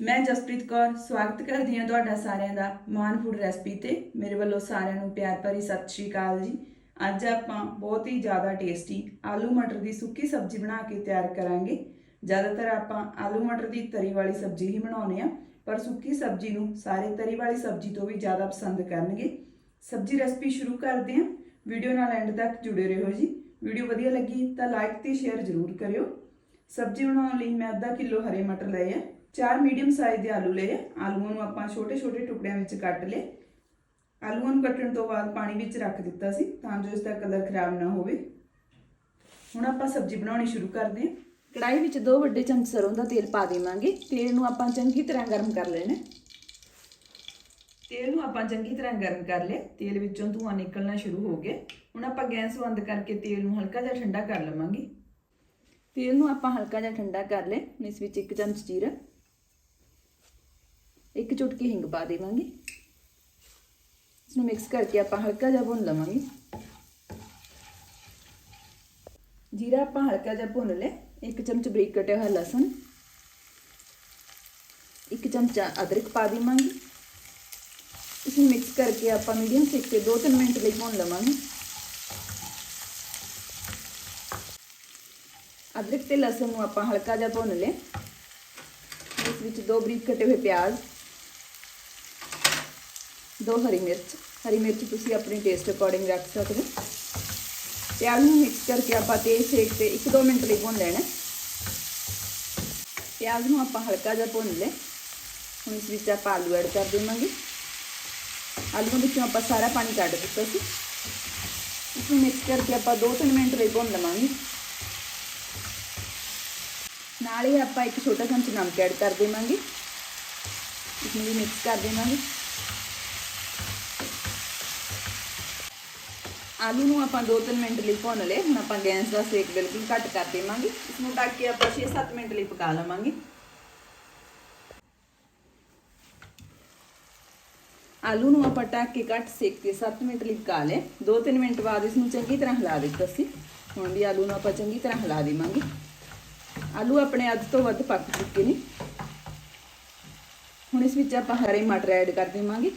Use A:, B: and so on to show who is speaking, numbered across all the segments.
A: ਮੈਂ ਜਸਪ੍ਰੀਤ ਕੌਰ, ਸਵਾਗਤ ਕਰਦੀ ਹਾਂ ਤੁਹਾਡਾ ਸਾਰਿਆਂ ਦਾ ਮਾਨ ਫੂਡ ਰੈਸਪੀ ਤੇ। ਮੇਰੇ ਵੱਲੋਂ ਸਾਰਿਆਂ ਨੂੰ ਪਿਆਰ ਭਰੀ ਸਤਿ ਸ਼੍ਰੀ ਅਕਾਲ ਜੀ। ਅੱਜ ਆਪਾਂ ਬਹੁਤ ਹੀ ਜ਼ਿਆਦਾ ਟੇਸਟੀ ਆਲੂ ਮਟਰ ਦੀ ਸੁੱਕੀ ਸਬਜ਼ੀ ਬਣਾ ਕੇ ਤਿਆਰ ਕਰਾਂਗੇ। ਜ਼ਿਆਦਾਤਰ ਆਪਾਂ ਆਲੂ ਮਟਰ ਦੀ ਤਰੀ ਵਾਲੀ ਸਬਜ਼ੀ ਹੀ ਬਣਾਉਂਦੇ ਆ ਪਰ ਸੁੱਕੀ ਸਬਜ਼ੀ ਨੂੰ ਸਾਰੇ ਤਰੀ ਵਾਲੀ ਸਬਜ਼ੀ ਤੋਂ ਵੀ ਜ਼ਿਆਦਾ ਪਸੰਦ ਕਰਨਗੇ। ਸਬਜ਼ੀ ਰੈਸਪੀ ਸ਼ੁਰੂ ਕਰਦੇ ਹਾਂ। ਵੀਡੀਓ ਨਾਲ ਐਂਡ ਤੱਕ ਜੁੜੇ ਰਹੋ ਜੀ। ਵੀਡੀਓ ਵਧੀਆ ਲੱਗੀ ਤਾਂ ਲਾਈਕ ਤੇ ਸ਼ੇਅਰ ਜ਼ਰੂਰ ਕਰਿਓ। ਸਬਜ਼ੀ ਬਣਾਉਣ ਲਈ ਮੈਂ ਅੱਧਾ ਕਿਲੋ ਹਰੇ ਮਟਰ ਲਏ ਆ। ਚਾਰ ਮੀਡੀਅਮ ਸਾਈਜ਼ ਦੇ ਆਲੂ ਲਏ ਆਲੂਆਂ ਨੂੰ ਆਪਾਂ ਛੋਟੇ-ਛੋਟੇ ਟੁਕੜਿਆਂ ਵਿੱਚ ਕੱਟ ਲਏ। ਆਲੂਆਂ ਨੂੰ ਕੱਟਣ ਤੋਂ ਬਾਅਦ ਪਾਣੀ ਵਿੱਚ ਰੱਖ ਦਿੱਤਾ ਸੀ ਤਾਂ ਜੋ ਇਸ ਦਾ ਕਲਰ ਖਰਾਬ ਨਾ ਹੋਵੇ। ਹੁਣ ਆਪਾਂ ਸਬਜ਼ੀ ਬਣਾਉਣੀ ਸ਼ੁਰੂ ਕਰਦੇ ਹਾਂ। ਕੜਾਈ ਵਿੱਚ ਦੋ ਵੱਡੇ ਚਮਚ ਸਰੋਂ ਦਾ ਤੇਲ ਪਾ ਦੇਵਾਂਗੇ। ਤੇਲ ਨੂੰ ਆਪਾਂ ਚੰਗੀ ਤਰ੍ਹਾਂ ਗਰਮ ਕਰ ਲੈਣਾ ਤੇਲ ਨੂੰ ਆਪਾਂ ਚੰਗੀ ਤਰ੍ਹਾਂ ਗਰਮ ਕਰ ਲਿਆ। ਤੇਲ ਵਿੱਚੋਂ ਧੂਆਂ ਨਿਕਲਣਾ ਸ਼ੁਰੂ ਹੋ ਗਿਆ। ਹੁਣ ਆਪਾਂ ਗੈਸ ਬੰਦ ਕਰਕੇ ਤੇਲ ਨੂੰ ਹਲਕਾ ਜਿਹਾ ਠੰਡਾ ਕਰ ਲਵਾਂਗੇ। ਤੇਲ ਨੂੰ ਆਪਾਂ ਹਲਕਾ ਜਿਹਾ ਠੰਡਾ ਕਰ ਲਿਆ। ਹੁਣ ਇਸ ਵਿੱਚ ਇੱਕ ਚਮਚ ਜੀਰਾ ਇੱਕ ਚੁਟਕੀ ਹਿੰਗ ਪਾ ਦੇਵਾਂਗੇ। ਇਸ ਨੂੰ ਮਿਕਸ ਕਰਕੇ ਆਪਾਂ ਹਲਕਾ ਜਿਹਾ ਭੁੰਨ ਲਵਾਂਗੇ। ਜੀਰਾ ਆਪਾਂ ਹਲਕਾ ਜਿਹਾ ਭੁੰਨ ਲਿਆ। ਇੱਕ ਚਮਚ ਬਰੀਕ ਕਟਿਆ ਹੋਇਆ ਲਸਣ। ਇੱਕ ਚਮਚਾ ਅਦਰਕ ਪਾ ਦੇਵਾਂਗੇ। ਇਸ ਨੂੰ ਮਿਕਸ ਕਰਕੇ ਆਪਾਂ ਮੀਡੀਅਮ ਸੇਕ ਤੇ 2-3 ਮਿੰਟ ਲਈ ਭੁੰਨ ਲਵਾਂਗੇ। ਅਦਰਕ ਤੇ ਲਸਣ ਨੂੰ ਆਪਾਂ ਹਲਕਾ ਜਿਹਾ ਭੁੰਨ ਲਿਆ। ਇਸ ਵਿੱਚ ਦੋ ਬਰੀਕ ਕੱਟੇ ਹੋਏ ਪਿਆਜ਼। ਦੋ ਹਰੀ ਮਿਰਚ। ਹਰੀ ਮਿਰਚ ਤੁਸੀਂ ਆਪਣੇ ਟੇਸਟ ਅਕੋਰਡਿੰਗ ਰੱਖ ਸਕਦੇ ਹੋ। ਪਿਆਜ਼ ਨੂੰ ਮਿਕਸ ਕਰਕੇ ਆਪਾਂ ਤੇਜ਼ ਸੇਕ ਤੇ 1-2 ਮਿੰਟ ਲਈ ਭੁੰਨ ਲੈਣਾ ਪਿਆਜ਼ ਨੂੰ ਆਪਾਂ ਹਲਕਾ ਜਿਹਾ ਭੁੰਨ ਲੈ ਹੁਣ ਇਸ ਵਿੱਚ ਆਪਾਂ ਆਲੂ ਐਡ ਕਰ ਦੇਵਾਂਗੇ। ਆਲੂਆਂ ਵਿੱਚੋਂ ਆਪਾਂ ਸਾਰਾ ਪਾਣੀ ਕੱਢ ਦਿੱਤਾ ਸੀ। ਇਸ ਨੂੰ ਮਿਕਸ ਕਰਕੇ ਆਪਾਂ 2-3 ਮਿੰਟ ਲਈ ਭੁੰਨ ਲਵਾਂਗੇ। ਨਾਲ ਹੀ ਆਪਾਂ ਇੱਕ ਛੋਟਾ ਚਮਚ ਨਮਕ ਐਡ ਕਰ ਦੇਵਾਂਗੇ। ਇਸ ਨੂੰ ਵੀ ਮਿਕਸ ਕਰ ਦੇਵਾਂਗੇ। ਆਲੂ ਨੂੰ ਆਪਾਂ 2-3 ਮਿੰਟ ਲਈ ਭੁੰਨ ਲਏ। ਹੁਣ ਆਪਾਂ ਗੈਸ ਦਾ ਸੇਕ ਬਿਲਕੁਲ ਘੱਟ ਕਰ ਦੇਵਾਂਗੇ। ਇਸ ਨੂੰ ਢੱਕ ਕੇ ਆਪਾਂ 6-7 ਮਿੰਟ ਲਈ ਪਕਾ ਲਵਾਂਗੇ। ਆਲੂ ਨੂੰ ਆਪਾਂ ਢੱਕ ਕੇ ਘੱਟ ਸੇਕ ਤੇ 7 ਮਿੰਟ ਲਈ ਪਕਾ ਲਏ। 2-3 ਮਿੰਟ ਬਾਅਦ ਇਸ ਨੂੰ ਚੰਗੀ ਤਰ੍ਹਾਂ ਹਿਲਾ ਦਿੱਤਾ ਸੀ। ਹੁਣ ਵੀ ਆਲੂ ਨੂੰ ਆਪਾਂ ਚੰਗੀ ਤਰ੍ਹਾਂ ਹਿਲਾ ਦੇਵਾਂਗੇ। ਆਲੂ ਆਪਣੇ ਅੱਧ ਤੋਂ ਵੱਧ ਪੱਕ ਚੁੱਕੇ ਨੇ। ਹੁਣ ਇਸ ਵਿੱਚ ਆਪਾਂ ਹਰੇ ਮਟਰ ਐਡ ਕਰ ਦੇਵਾਂਗੇ।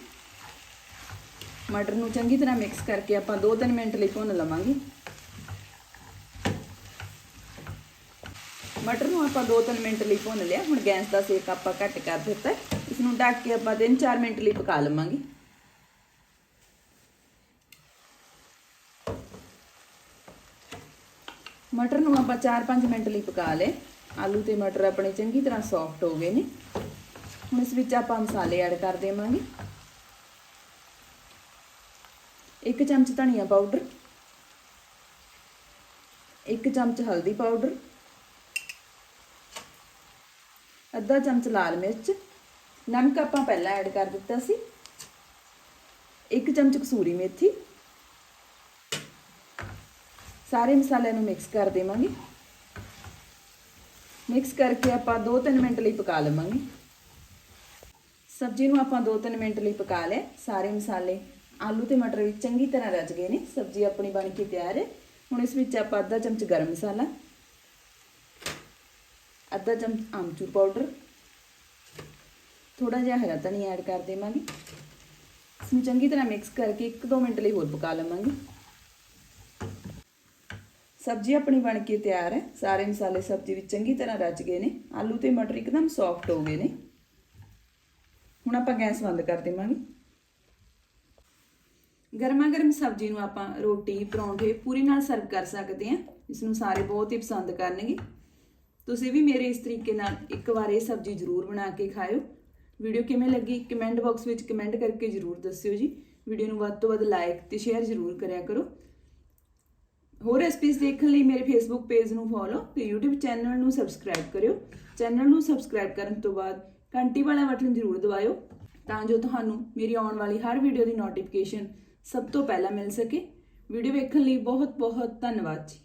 A: ਮਟਰ ਨੂੰ ਚੰਗੀ ਤਰ੍ਹਾਂ ਮਿਕਸ ਕਰਕੇ ਆਪਾਂ 2-3 ਮਿੰਟ ਲਈ ਭੁੰਨ ਲਵਾਂਗੇ। ਮਟਰ ਨੂੰ ਆਪਾਂ 2-3 ਮਿੰਟ ਲਈ ਭੁੰਨ ਲਿਆ। ਹੁਣ ਗੈਸ ਦਾ ਸੇਕ ਆਪਾਂ ਘੱਟ ਕਰ ਦਿੱਤਾ। ਇਸ ਨੂੰ ਢੱਕ ਕੇ ਆਪਾਂ 3-4 ਮਿੰਟ ਲਈ ਪਕਾ ਲਵਾਂਗੇ। ਮਟਰ ਨੂੰ ਆਪਾਂ 4-5 ਮਿੰਟ ਲਈ ਪਕਾ ਲਏ। ਆਲੂ ਤੇ ਮਟਰ ਆਪਣੇ ਚੰਗੀ ਤਰ੍ਹਾਂ ਸੌਫਟ ਹੋ ਗਏ ਨੇ। ਹੁਣ ਇਸ ਵਿੱਚ ਆਪਾਂ ਮਸਾਲੇ ਐਡ ਕਰ ਦੇਵਾਂਗੇ। ਇੱਕ ਚਮਚ ਧਨੀਆ ਪਾਊਡਰ, ਇੱਕ ਚਮਚ ਹਲਦੀ ਪਾਊਡਰ, ਅੱਧਾ ਚਮਚ ਲਾਲ ਮਿਰਚ, ਨਮਕ ਆਪਾਂ ਪਹਿਲਾਂ ਐਡ ਕਰ ਦਿੱਤਾ ਸੀ, ਇੱਕ ਚਮਚ ਕਸੂਰੀ ਮੇਥੀ, ਸਾਰੇ ਮਸਾਲਿਆਂ ਨੂੰ ਮਿਕਸ ਕਰ ਦੇਵਾਂਗੇ। ਮਿਕਸ ਕਰਕੇ ਆਪਾਂ 2-3 ਮਿੰਟ ਲਈ ਪਕਾ ਲਵਾਂਗੇ। ਸਬਜ਼ੀ ਨੂੰ ਆਪਾਂ 2-3 ਮਿੰਟ ਲਈ ਪਕਾ ਲਿਆ ਸਾਰੇ ਮਸਾਲੇ ਆਲੂ ਤੇ ਮਟਰ ਵੀ ਚੰਗੀ ਤਰ੍ਹਾਂ ਰਚ ਗਏ ਨੇ। ਸਬਜ਼ੀ ਆਪਣੀ ਬਣ ਕੇ ਤਿਆਰ ਹੈ। ਹੁਣ ਇਸ ਵਿੱਚ ਆਪਾਂ ਅੱਧਾ ਚਮਚ ਗਰਮ ਮਸਾਲਾ, ਅੱਧਾ ਚਮਚ ਆਮਚੂਰ ਪਾਊਡਰ ਥੋੜਾ ਜਿਹਾ ਹਰਾ ਧਨੀਆ ਐਡ ਕਰ ਦੇਵਾਂਗੇ। ਇਸ ਨੂੰ ਚੰਗੀ ਤਰ੍ਹਾਂ ਮਿਕਸ ਕਰਕੇ 1-2 ਮਿੰਟ ਲਈ ਹੋਰ ਪਕਾ ਲਵਾਂਗੇ। ਸਬਜ਼ੀ ਆਪਣੀ ਬਣ ਕੇ ਤਿਆਰ ਹੈ। ਸਾਰੇ ਮਸਾਲੇ ਸਬਜ਼ੀ ਵਿੱਚ ਚੰਗੀ ਤਰ੍ਹਾਂ ਰਚ ਗਏ ਨੇ। ਆਲੂ ਤੇ ਮਟਰ ਇੱਕਦਮ ਸੌਫਟ ਹੋ ਗਏ ਨੇ। ਹੁਣ ਆਪਾਂ ਗੈਸ ਬੰਦ ਕਰ ਦੇਵਾਂਗੇ। ਗਰਮਾ ਗਰਮ ਸਬਜ਼ੀ ਨੂੰ ਆਪਾਂ ਰੋਟੀ, ਪਰੌਂਠੇ ਪੂਰੀ ਨਾਲ ਸਰਵ ਕਰ ਸਕਦੇ ਹਾਂ। ਇਸ ਨੂੰ ਸਾਰੇ ਬਹੁਤ ਹੀ ਪਸੰਦ ਕਰਨਗੇ। ਤੁਸੀਂ ਵੀ ਮੇਰੇ ਇਸ ਤਰੀਕੇ ਨਾਲ ਇੱਕ ਵਾਰ ਇਹ ਸਬਜ਼ੀ ਜ਼ਰੂਰ ਬਣਾ ਕੇ ਖਾਇਓ। ਵੀਡੀਓ ਕਿਵੇਂ ਲੱਗੀ ਕਮੈਂਟ ਬਾਕਸ ਵਿੱਚ ਕਮੈਂਟ ਕਰਕੇ ਜ਼ਰੂਰ ਦੱਸਿਓ ਜੀ। ਵੀਡੀਓ ਨੂੰ ਵੱਧ ਤੋਂ ਵੱਧ ਲਾਈਕ ਤੇ ਸ਼ੇਅਰ ਜ਼ਰੂਰ ਕਰਿਆ ਕਰੋ। ਹੋਰ ਰੈਸਪੀਜ਼ ਦੇਖਣ ਲਈ ਮੇਰੇ ਫੇਸਬੁੱਕ ਪੇਜ ਨੂੰ ਫੋਲੋ ਤੇ YouTube ਚੈਨਲ ਨੂੰ ਸਬਸਕ੍ਰਾਈਬ ਕਰਿਓ। ਚੈਨਲ ਨੂੰ ਸਬਸਕ੍ਰਾਈਬ ਕਰਨ ਤੋਂ ਬਾਅਦ ਘੰਟੀ ਵਾਲਾ ਬਟਨ ਜ਼ਰੂਰ ਦਬਾਇਓ ਤਾਂ ਜੋ ਤੁਹਾਨੂੰ ਮੇਰੀ ਆਉਣ ਵਾਲੀ ਹਰ ਵੀਡੀਓ ਦੀ ਨੋਟੀਫਿਕੇਸ਼ਨ ਸਭ ਤੋਂ ਪਹਿਲਾਂ ਮਿਲ ਸਕੇ। ਵੀਡੀਓ ਵੇਖਣ ਲਈ ਬਹੁਤ ਬਹੁਤ ਧੰਨਵਾਦ ਜੀ।